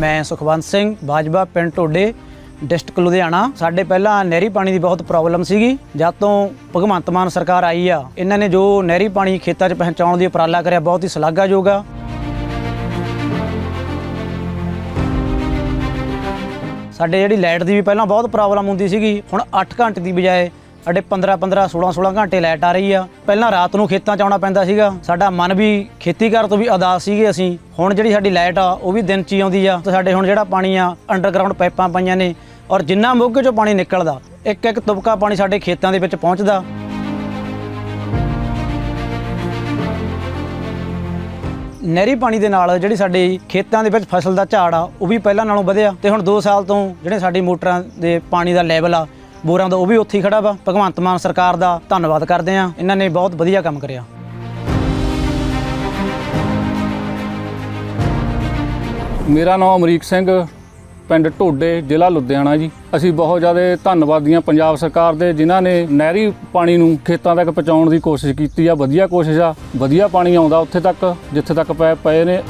ਮੈਂ ਸੁਖਵੰਤ ਸਿੰਘ, ਬਾਜਵਾ ਪਿੰਡ ਢੋਡੇ, ਡਿਸਟ੍ਰਿਕਟ ਲੁਧਿਆਣਾ। ਸਾਡੇ ਪਹਿਲਾਂ ਨਹਿਰੀ ਪਾਣੀ ਦੀ ਬਹੁਤ ਪ੍ਰੋਬਲਮ ਸੀਗੀ, ਜਦ ਤੋਂ ਭਗਵੰਤ ਮਾਨ ਸਰਕਾਰ ਆਈ ਆ, ਇਹਨਾਂ ਨੇ ਜੋ ਨਹਿਰੀ ਪਾਣੀ ਖੇਤਾਂ 'ਚ ਪਹੁੰਚਾਉਣ ਦੀ ਉਪਰਾਲਾ ਕਰਿਆ, ਬਹੁਤ ਹੀ ਸ਼ਲਾਘਾਯੋਗ ਆ। ਸਾਡੇ ਜਿਹੜੀ ਲਾਈਟ ਦੀ ਵੀ ਪਹਿਲਾਂ ਬਹੁਤ ਪ੍ਰੋਬਲਮ ਹੁੰਦੀ ਸੀਗੀ, ਹੁਣ 8 ਘੰਟੇ ਦੀ ਬਜਾਏ ਸਾਡੇ 15 15 16 16 ਘੰਟੇ ਲਾਈਟ ਆ ਰਹੀ ਆ। ਪਹਿਲਾਂ ਰਾਤ ਨੂੰ ਖੇਤਾਂ 'ਚ ਆਉਣਾ ਪੈਂਦਾ ਸੀਗਾ। ਸਾਡਾ ਮਨ ਵੀ ਖੇਤੀ ਕਰਨ ਤੋਂ ਵੀ ਅਦਾਸ ਸੀਗੇ ਅਸੀਂ। ਹੁਣ ਜਿਹੜੀ ਸਾਡੀ ਲਾਈਟ ਆ, ਉਹ ਵੀ ਦਿਨ 'ਚ ਹੀ ਆਉਂਦੀ ਆ। ਤੇ ਸਾਡੇ ਹੁਣ ਜਿਹੜਾ ਪਾਣੀ ਆ ਅੰਡਰਗਰਾਉਂਡ ਪਾਈਪਾਂ ਪਾਈਆਂ ਨੇ। ਔਰ ਜਿੰਨਾ ਮੋਗੇ 'ਚੋਂ ਪਾਣੀ ਨਿਕਲਦਾ, ਇੱਕ ਇੱਕ ਤੁਬਕਾ ਪਾਣੀ ਸਾਡੇ ਖੇਤਾਂ ਦੇ ਵਿੱਚ ਪਹੁੰਚਦਾ। ਨਹਿਰੀ ਪਾਣੀ ਦੇ ਨਾਲ ਜਿਹੜੀ ਸਾਡੇ ਖੇਤਾਂ ਦੇ ਵਿੱਚ ਫਸਲ ਦਾ ਝਾੜ ਆ, ਉਹ ਵੀ ਪਹਿਲਾਂ ਨਾਲੋਂ ਵਧਿਆ। ਤੇ ਹੁਣ 2 ਸਾਲ ਤੋਂ ਜਿਹੜੇ ਸਾਡੀ ਮੋਟਰਾਂ ਦੇ ਪਾਣੀ ਦਾ ਲੈਵਲ ਆ ਬੋਰਾਂ ਦਾ ਉਹ ਵੀ ਉੱਥੇ ਹੀ ਖੜਾ ਵਾ। ਭਗਵੰਤ ਮਾਨ ਸਰਕਾਰ ਦਾ ਧੰਨਵਾਦ ਕਰਦੇ ਆ ਇਹਨਾਂ ਨੇ ਬਹੁਤ ਵਧੀਆ ਕੰਮ ਕਰਿਆ। ਮੇਰਾ ਨਾਮ ਅਮਰੀਕ ਸਿੰਘ, ਪਿੰਡ ਢੋਡੇ, ਜ਼ਿਲ੍ਹਾ ਲੁਧਿਆਣਾ ਜੀ। ਅਸੀਂ ਬਹੁਤ ਜ਼ਿਆਦਾ ਧੰਨਵਾਦੀ ਹਾਂ ਪੰਜਾਬ ਸਰਕਾਰ ਦੇ, ਜਿਨ੍ਹਾਂ ਨੇ ਨਹਿਰੀ ਪਾਣੀ ਨੂੰ ਖੇਤਾਂ ਤੱਕ ਪਹੁੰਚਾਉਣ ਦੀ ਕੋਸ਼ਿਸ਼ ਕੀਤੀ ਆ। ਵਧੀਆ ਕੋਸ਼ਿਸ਼ ਆ। ਵਧੀਆ ਪਾਣੀ ਆਉਂਦਾ ਉੱਥੇ ਤੱਕ, ਜਿੱਥੇ ਤੱਕ ਪੈ, ਪਏ ਨੇ।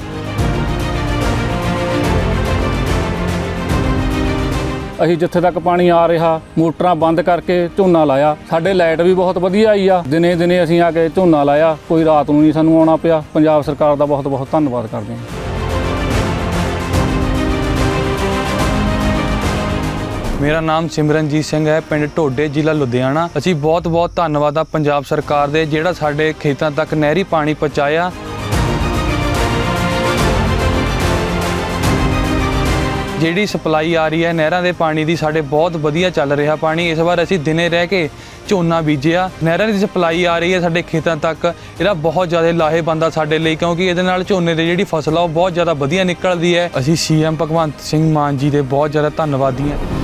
ਅਸੀਂ ਜਿੱਥੇ ਤੱਕ ਪਾਣੀ ਆ ਰਿਹਾ, ਮੋਟਰਾਂ ਬੰਦ ਕਰਕੇ ਝੋਨਾ ਲਾਇਆ। ਸਾਡੇ ਲਾਈਟ ਵੀ ਬਹੁਤ ਵਧੀਆ ਆਈ ਆ। ਦਿਨੇ ਦਿਨੇ ਅਸੀਂ ਆ ਕੇ ਝੋਨਾ ਲਾਇਆ। ਕੋਈ ਰਾਤ ਨੂੰ ਨਹੀਂ ਸਾਨੂੰ ਆਉਣਾ ਪਿਆ। ਪੰਜਾਬ ਸਰਕਾਰ ਦਾ ਬਹੁਤ ਬਹੁਤ ਧੰਨਵਾਦ ਕਰਦੇ ਹਾਂ। ਮੇਰਾ ਨਾਮ ਸਿਮਰਨਜੀਤ ਸਿੰਘ ਹੈ। ਪਿੰਡ ਢੋਡੇ, ਜ਼ਿਲ੍ਹਾ ਲੁਧਿਆਣਾ। ਅਸੀਂ ਬਹੁਤ ਬਹੁਤ ਧੰਨਵਾਦ ਆ ਪੰਜਾਬ ਸਰਕਾਰ ਦੇ, ਜਿਹੜਾ ਸਾਡੇ ਖੇਤਾਂ ਤੱਕ ਨਹਿਰੀ ਪਾਣੀ ਪਹੁੰਚਾਇਆ। ਜਿਹੜੀ ਸਪਲਾਈ ਆ ਰਹੀ ਹੈ ਨਹਿਰਾਂ ਦੇ ਪਾਣੀ ਦੀ, ਸਾਡੇ ਬਹੁਤ ਵਧੀਆ ਚੱਲ ਰਿਹਾ ਪਾਣੀ। ਇਸ ਵਾਰ ਅਸੀਂ ਦਿਨੇ ਰਹਿ ਕੇ ਝੋਨਾ ਬੀਜਿਆ। ਨਹਿਰਾਂ ਦੀ ਸਪਲਾਈ ਆ ਰਹੀ ਹੈ ਸਾਡੇ ਖੇਤਾਂ ਤੱਕ। ਇਹਦਾ ਬਹੁਤ ਜ਼ਿਆਦਾ ਲਾਹੇਵੰਦ ਆ ਸਾਡੇ ਲਈ, ਕਿਉਂਕਿ ਇਹਦੇ ਨਾਲ ਝੋਨੇ ਦੀ ਜਿਹੜੀ ਫਸਲ ਆ, ਉਹ ਬਹੁਤ ਜ਼ਿਆਦਾ ਵਧੀਆ ਨਿਕਲਦੀ ਹੈ। ਅਸੀਂ ਸੀਐਮ ਭਗਵੰਤ ਸਿੰਘ ਮਾਨ ਜੀ ਦੇ ਬਹੁਤ ਜ਼ਿਆਦਾ ਧੰਨਵਾਦੀ ਹਾਂ।